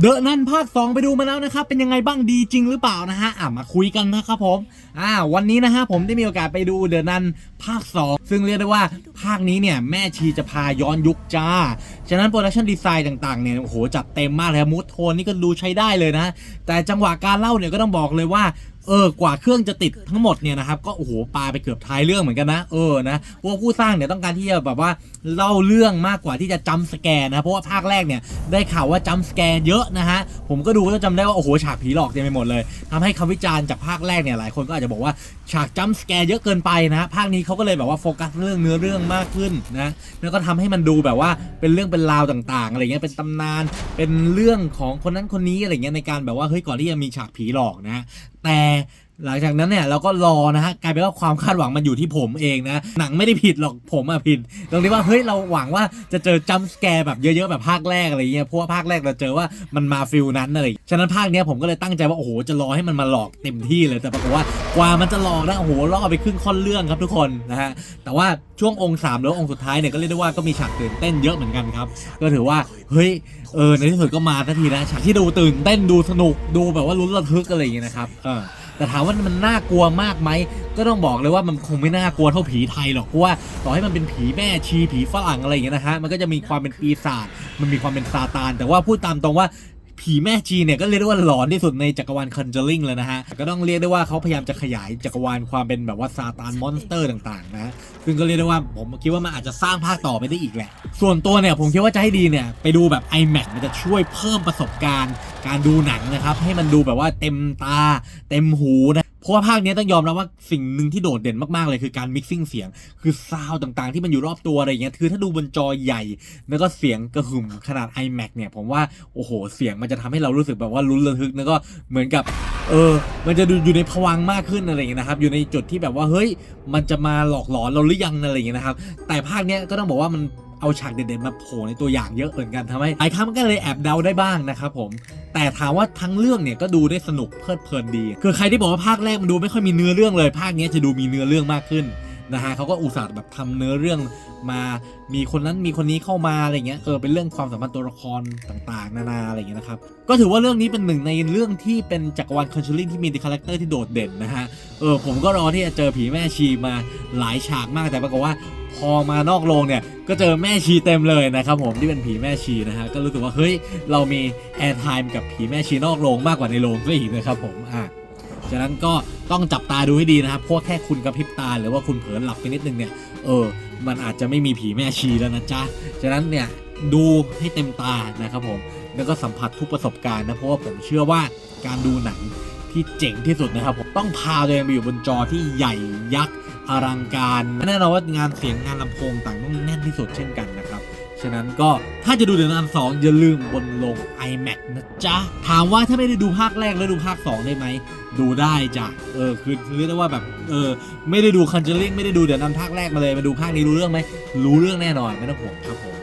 เดอะนั่นภาค 2 ไปดูมาแล้วนะครับ เป็นยังไงบ้างดีจริงหรือเปล่านะฮะอะมาคุยกันนะครับผมอ่าวันนี้นะฮะผมได้มีโอกาสไปดูเดอะนั่นภาค 2 ซึ่งเรียกได้ว่าภาคนี้เนี่ยแม่ชีจะพาย้อนยุคจ้า ฉะนั้นโปรดักชันดีไซน์ต่างๆเนี่ยโอ้โหจัดเต็มมากเลยมูทโทนนี่ก็ดูใช้ได้เลยนะ แต่จังหวะการเล่าเนี่ยก็ต้องบอกเลยว่า เออกว่าเครื่องจะติดทั้งหมดเนี่ยนะครับก็โอ้โหปาไปเกือบท้ายเรื่องเหมือนกันนะเออนะพวกผู้สร้างเนี่ยต้องการที่จะแบบว่าเล่าเรื่องมากกว่าที่จะจำสแกนนะเพราะว่าภาคแรกเนี่ยได้ข่าวว่าจำสแกนเยอะนะฮะผมก็ดูก็จำได้ว่าโอ้โหฉากผีหลอกเต็มไปหมดเลยทำให้คำวิจารณ์จากภาคแรกเนี่ยหลายคนก็อาจจะบอกว่าฉากจำสแกนเยอะเกินไปนะภาคนี้เขาก็เลยแบบว่าโฟกัสเรื่องเนื้อเรื่องมากขึ้นนะแล้วก็ทำให้มันดูแบบว่าเป็นเรื่องเป็นราวต่างๆอะไรเงี้ยเป็นตำนานเป็นเรื่องของคนนั้นคนนี้อะไรเงี้ยในการแบบว่าเฮ้ยก่อนที่จะมีฉากผีหลอกนะ แต่ หลังจากนั้นเนี่ยเราก็รอนะฮะกลายเป็นว่าความคาดหวังมันอยู่ที่ผมเองนะหนังไม่ได้ผิดหรอกผมอะผิดตรงที่ว่าเฮ้ยเราหวังว่าจะเจอจัมป์สแกร์แบบเยอะๆแบบภาคแรกอะไรเงี้ยเพราะว่าภาคแรกเราเจอว่ามันมาฟิลนั้นอะไรฉะนั้นภาคเนี้ยผมก็เลยตั้งใจว่าโอ้โหจะรอให้มันมาหลอกเต็มที่เลยแต่ปรากฏว่ากว่ามันจะหลอกนะโอ้โหล่อไปครึ่งค่อนเรื่องครับทุกคนนะฮะแต่ว่าช่วงองค์สามแล้วองค์สุดท้ายเนี่ยก็เรียกได้ว่าก็มีฉากตื่นเต้นเยอะเหมือนกันครับก็ถือว่าเฮ้ยเออในที่สุดก็มาทันทีนะฉากที่ดูตื่นเต้นดูสนุกดูแบบว่าลุ้นระทึกอะไรอย่างเงี้ยนะครับเออ แต่ถามว่ามันน่ากลัวมากไหมก็ต้องบอกเลยว่ามันคงไม่น่ากลัวเท่าผีไทยหรอกเพราะว่าต่อให้มันเป็นผีแม่ชีผีฝรั่งอะไรอย่างเงี้ยนะฮะมันก็จะมีความเป็นปีศาจมันมีความเป็นซาตาน แต่ว่าพูดตามตรงว่า ผีแม่จีเนี่ยก็เรียกได้ว่าหลอนที่สุดในจักรวาลคันเจอริงเลยนะฮะ ก็ต้องเรียกได้ว่าเขาพยายามจะขยายจักรวาลความเป็นแบบว่าซาตานมอนสเตอร์ต่างๆนะซึ่งก็เรียกได้ว่าผมคิดว่ามันอาจจะสร้างภาคต่อไปได้อีกแหละ ส่วนตัวเนี่ยผมคิดว่าจะให้ดีเนี่ยไปดูแบบ iMac มันจะช่วยเพิ่มประสบการณ์ การดูหนังนะครับให้มันดูแบบว่าเต็มตาเต็มหูนะ เพราะว่าภาคนี้ต้องยอมรับว่าสิ่งหนึ่งที่โดดเด่นมากๆเลยคือการมิกซิ่งเสียง คือซาวด์ต่างๆ ที่มันอยู่รอบตัวอะไรอย่างเงี้ยคือถ้าดูบนจอใหญ่ แล้วก็เสียงกระหึ่มขนาด iMac เนี่ยผมว่าโอ้โห เสียงมันจะทำให้เรารู้สึกแบบว่าลุ้นระทึกแล้วก็เหมือนกับเออ มันจะดูอยู่ในภวังมากขึ้นอะไรอย่างเงี้ยนะครับ อยู่ในจุดที่แบบว่าเฮ้ย มันจะมาหลอกหลอนเราหรือยังอะไรอย่างเงี้ยนะครับ แต่ภาคเนี้ยก็ต้องบอกว่ามัน เอาฉากเด่นๆมาโผล่ในตัวอย่างเยอะเหมือนกันทำให้หลายครั้งมันก็เลยแอบเดาได้บ้างนะครับผม แต่ถามว่าทั้งเรื่องเนี่ยก็ดูได้สนุกเพลิดเพลินดี คือใครที่บอกว่าภาคแรกมันดูไม่ค่อยมีเนื้อเรื่องเลยภาคนี้จะดูมีเนื้อเรื่องมากขึ้น นะฮะเขาก็อุตส่าห์แบบทำเนื้อเรื่องมามีคนนั้นมีคนนี้เข้ามาอะไรเงี้ยเออเป็นเรื่องความสัมพันธ์ตัวละครต่างๆ นานาอะไรเงี้ยนะครับก็ถือว่าเรื่องนี้เป็นหนึ่งในเรื่องที่เป็นจักรวาลคอนชูริงที่มีดีคาแรคเตอร์ที่โดดเด่นนะฮะเออผมก็รอที่จะเจอผีแม่ชีมาหลายฉากมากแต่ปรากฏว่าพอมานอกโรงเนี่ยก็เจอแม่ชีเต็มเลยนะครับผมที่เป็นผีแม่ชีนะฮะก็รู้สึกว่าเฮ้ยเรามีแอร์ไทม์กับผีแม่ชีนอกโรงมากกว่าในโรงซะอีกนะครับผมอะ ฉะนั้นก็ต้องจับตาดูให้ดีนะครับเพราะแค่คุณกระพริบตาหรือว่าคุณเผลอหลับไปนิดนึงเนี่ยเออมันอาจจะไม่มีผีแม่ชีแล้วนะจ๊ะฉะนั้นเนี่ยดูให้เต็มตานะครับผมแล้วก็สัมผัสทุกประสบการณ์นะเพราะว่าผมเชื่อว่าการดูหนังที่เจ๋งที่สุดนะครับผมต้องพาตัวเองไปอยู่บนจอที่ใหญ่ยักษ์อลังการแน่นอนว่างานเสียงงานลำโพงต่างต้องแน่นที่สุดเช่นกันนะครับะนั้นก็ถ้าจะดูเดือนอันสองอย่าลืมบนลง iMac นะจ๊ะ ถามว่าถ้าไม่ได้ดูภาคแรกแล้วดูภาค 2 ได้ไหม ดูได้จ้ะ เออ คือเรียกได้ว่าแบบ เออ ไม่ได้ดูคันเจอริงไม่ได้ดูเดือนอันภาคแรกมาเลย มาดูภาคนี้รู้เรื่องไหม รู้เรื่องแน่นอนไม่ต้องห่วงครับผม